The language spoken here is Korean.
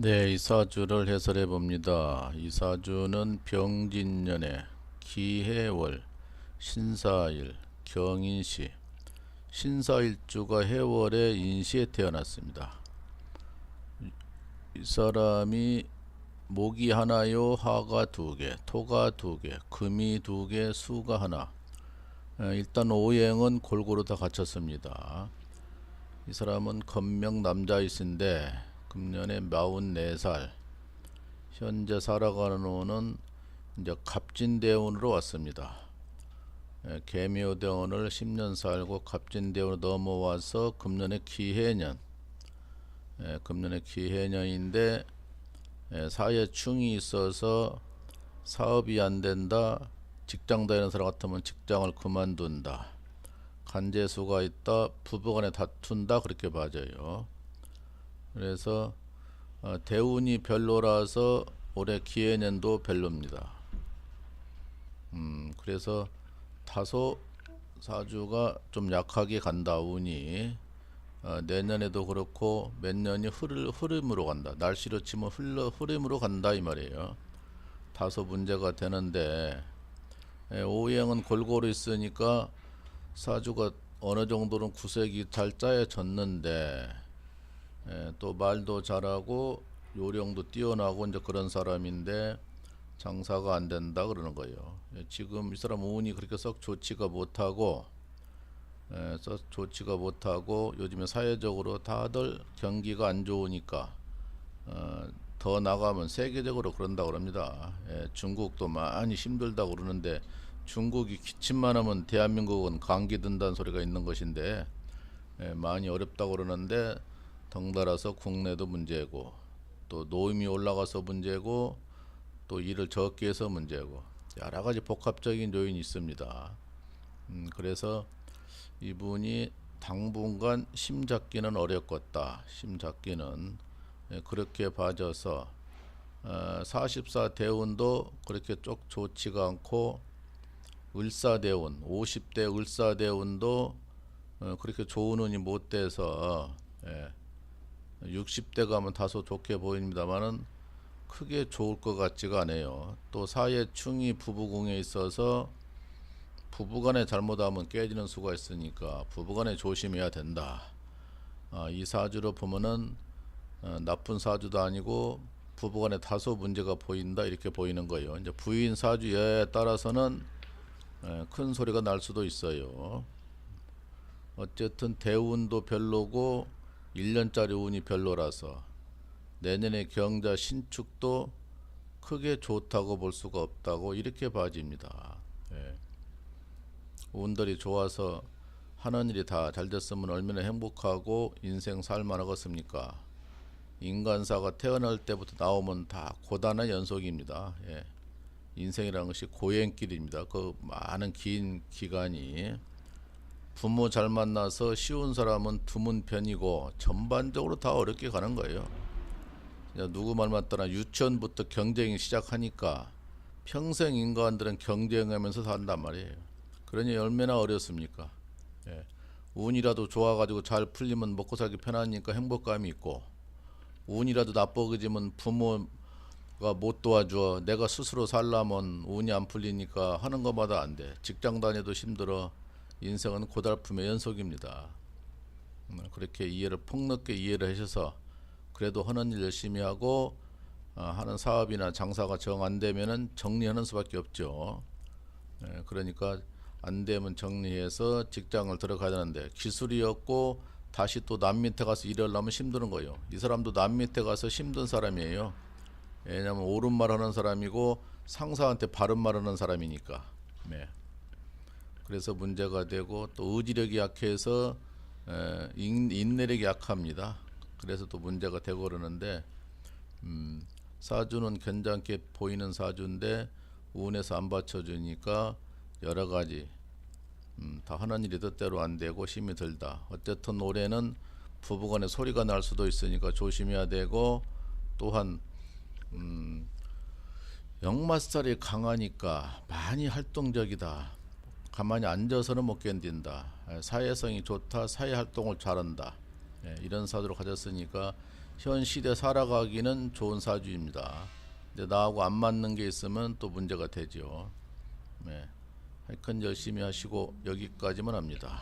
네, 이 사주를 해설해 봅니다. 이 사주는 병진년에 기해월, 신사일, 경인시, 신사일주가 해월에 인시에 태어났습니다. 이 사람이 목이 하나요, 화가 두 개, 토가 두 개, 금이 두 개, 수가 하나. 에, 일단 오행은 골고루 다 갖췄습니다. 이 사람은 건명 남자이신데 금년에 44살 현재 살아가는 호는 이제 갑진대운으로 왔습니다. 예, 개묘대운을 10년 살고 갑진대운으로 넘어와서 금년에 기해년 예, 금년에 기해년인데 예, 사회 충이 있어서 사업이 안 된다 직장 다니는 사람 같으면 직장을 그만둔다 간제수가 있다 부부간에 다툰다 그렇게 봐져요. 그래서 어, 대운이 별로라서 올해 기해년도 별로입니다. 음, 그래서 다소 사주가 좀 약하게 간다 운이 어, 내년에도 그렇고 몇 년이 흐를 흐름으로 간다. 날씨로 치면 흘러 흐름으로 간다 이 말이에요. 다소 문제가 되는데 예, 오행은 골고루 있으니까 사주가 어느 정도는 구색이 잘 짜여졌는데 예, 또 말도 잘하고 요령도 뛰어나고 이제 그런 사람인데 장사가 안 된다 그러는 거예요. 예, 지금 이 사람 운이 그렇게 썩 좋지가 못하고 예, 썩 좋지가 못하고 요즘에 사회적으로 다들 경기가 안 좋으니까 어, 더 나가면 세계적으로 그런다 그럽니다. 예, 중국도 많이 힘들다 그러는데 중국이 기침만 하면 대한민국은 감기 든다는 소리가 있는 것인데 예, 많이 어렵다고 그러는데 덩달아서 국내도 문제고 또 노임이 올라가서 문제고 또 일을 적게 해서 문제고 여러 가지 복합적인 요인이 있습니다. 음, 그래서 이분이 당분간 심 잡기는 어렵겠다. 심 잡기는 예, 그렇게 봐져서 어, 44 대운도 그렇게 쪽 좋지가 않고 을사 대운 50대 을사 대운도 어, 그렇게 좋은 운이 못 돼서 예, 60대 가면 다소 좋게 보입니다만은 크게 좋을 것 같지가 않아요. 또 사회충이 부부궁에 있어서 부부간에 잘못하면 깨지는 수가 있으니까 부부간에 조심해야 된다. 아, 이 사주로 보면은 어, 나쁜 사주도 아니고 부부간에 다소 문제가 보인다 이렇게 보이는 거예요. 이제 부인 사주에 따라서는 에, 큰 소리가 날 수도 있어요. 어쨌든 대운도 별로고 1년짜리 운이 별로라서 내년에 경자 신축도 크게 좋다고 볼 수가 없다고 이렇게 봐집니다. 예. 운들이 좋아서 하는 일이 다 잘 됐으면 얼마나 행복하고 인생 살만하겠습니까? 인간사가 태어날 때부터 나오면 다 고단한 연속입니다. 예. 인생이라는 것이 고행길입니다. 그 많은 긴 기간이 부모 잘 만나서 쉬운 사람은 드문 편이고 전반적으로 다 어렵게 가는 거예요. 누구 말 맞더나 유치원부터 경쟁이 시작하니까 평생 인간들은 경쟁하면서 산단 말이에요. 그러니 얼마나 어렵습니까? 예. 운이라도 좋아가지고 잘 풀리면 먹고 살기 편하니까 행복감이 있고 운이라도 나빠지면 부모가 못 도와줘 내가 스스로 살려면 운이 안 풀리니까 하는 것마다 안 돼. 직장 다녀도 힘들어. 인생은 고달픔의 연속입니다. 음, 그렇게 이해를 폭넓게 이해를 하셔서 그래도 하는 일 열심히 하고 어, 하는 사업이나 장사가 정 안 되면은 정리하는 수밖에 없죠. 예, 그러니까 안 되면 정리해서 직장을 들어가야 되는데 기술이 없고 다시 또 남 밑에 가서 일하려면 힘드는 거예요. 이 사람도 남 밑에 가서 힘든 사람이에요. 왜냐하면 옳은 말 하는 사람이고 상사한테 바른 말 하는 사람이니까. 네. 그래서 문제가 되고 또 의지력이 약해서 에, 인, 인내력이 약합니다. 그래서 또 문제가 되고 그러는데 음, 사주는 괜찮게 보이는 사주인데 운에서 안 받쳐주니까 여러 가지 음, 다 하는 일이 뜻대로 안 되고 힘이 들다. 어쨌든 올해는 부부간에 소리가 날 수도 있으니까 조심해야 되고 또한 음, 역마살이 강하니까 많이 활동적이다. 가만히 앉아서는 못 견딘다. 예, 사회성이 좋다. 사회 활동을 잘한다. 예, 이런 사주로 가졌으니까 현 시대 살아가기는 좋은 사주입니다. 근데 나하고 안 맞는 게 있으면 또 문제가 되죠. 네. 하여튼 열심히 하시고 여기까지만 합니다.